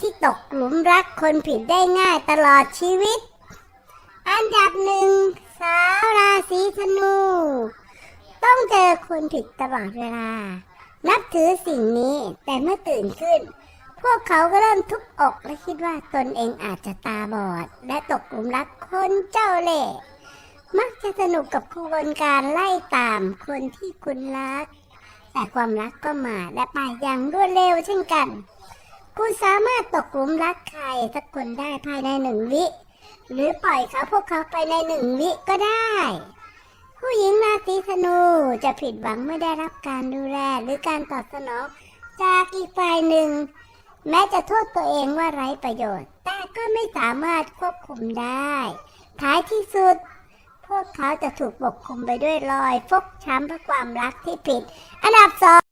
ที่ตกหลุมรักคนผิดได้ง่ายตลอดชีวิต อันดับหนึ่งสาวราศีธนู ต้องเจอคนผิดตลอดเวลา นับถือสิ่งนี้แต่เมื่อตื่นขึ้น พวกเขาก็เริ่มทุบอกและคิดว่าตนเองอาจจะตาบอด และตกหลุมรักคนเจ้าเล่ห์มักจะสนุกกับขบวนการไล่ตามคนที่คุณรัก แต่ความรักก็มาและไปอย่างรวดเร็วเช่นกัน คุณสามารถตกหลุมรักใครสักคนได้ภายในหนึ่งวิ หรือปล่อยเขาพวกเขาไปในหนึ่งวิก็ได้ ผู้หญิงราศีธนูจะผิดหวังไม่ได้รับการดูแลหรือการตอบสนองจากอีกฝ่ายหนึ่ง แม้จะโทษตัวเองว่าไร้ประโยชน์ แต่ก็ไม่สามารถควบคุมได้ ท้ายที่สุด พวกเขาจะถูกปกคลุมไปด้วยรอยฟกช้ำเพราะความรักที่ผิด อันดับสอง